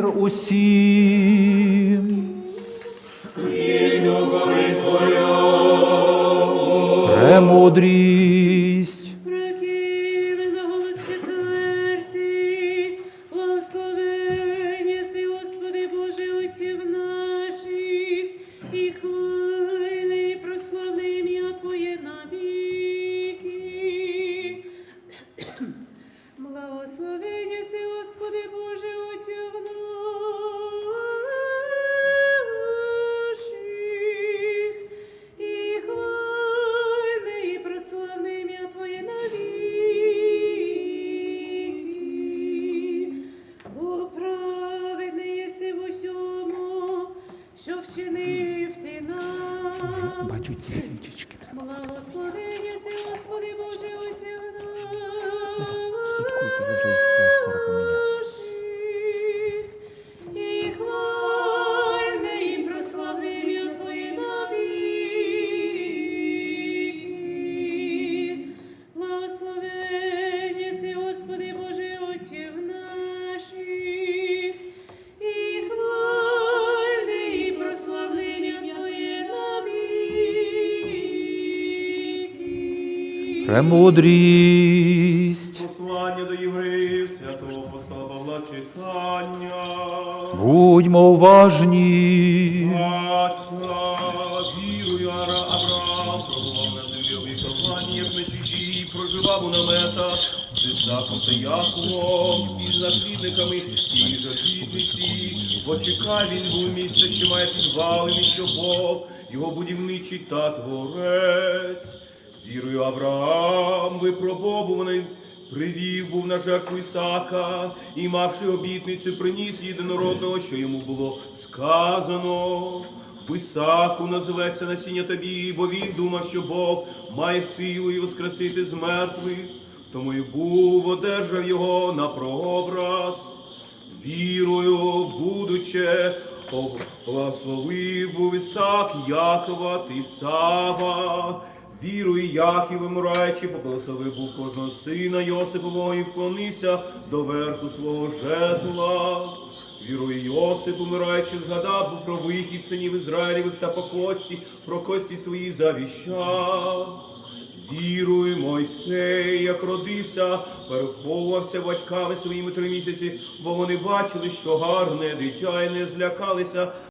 мир усім. І Премудрі. Вчинив ти нам. Бачу ті свічечки. Благословення си, Господи Боже, усіх нас. Слідкуйте, Боже, їх Премудрість. Послання до євреїв святого апостола Павла читання. Будьмо уважні. Вірую, Ара Авраам, пробував на землі обітовані, як на проживав у наметах, з Ісаком та Яковом, з наслідниками і жахітниці. В очікай він був місце, що має підвали, що Бог, його будівничий та творець. Вірую, Авраам, випробовуваний, привів був на жертву Ісака, і, мавши обітницю, приніс єдинородного, що йому було сказано. В Ісаку називеться насіння тобі, бо він думав, що Бог має силу воскресити з мертвих, тому й був, одержав його на прообраз. Вірою, будучи, благословив був Ісак, Якова ти Сава. Вірою, Яків, вимираючи, поблагословив був кожного сина Йосипового і вклонився до верху свого жезла. Вірою, Йосип, умираючи, згадав був про вихід синів Ізраїлевих та по кості, про кості свої завіщав. Віруй, Мойсей, як родився, переховувався батьками своїми три місяці, бо вони бачили, що гарне дитя і не злякалися,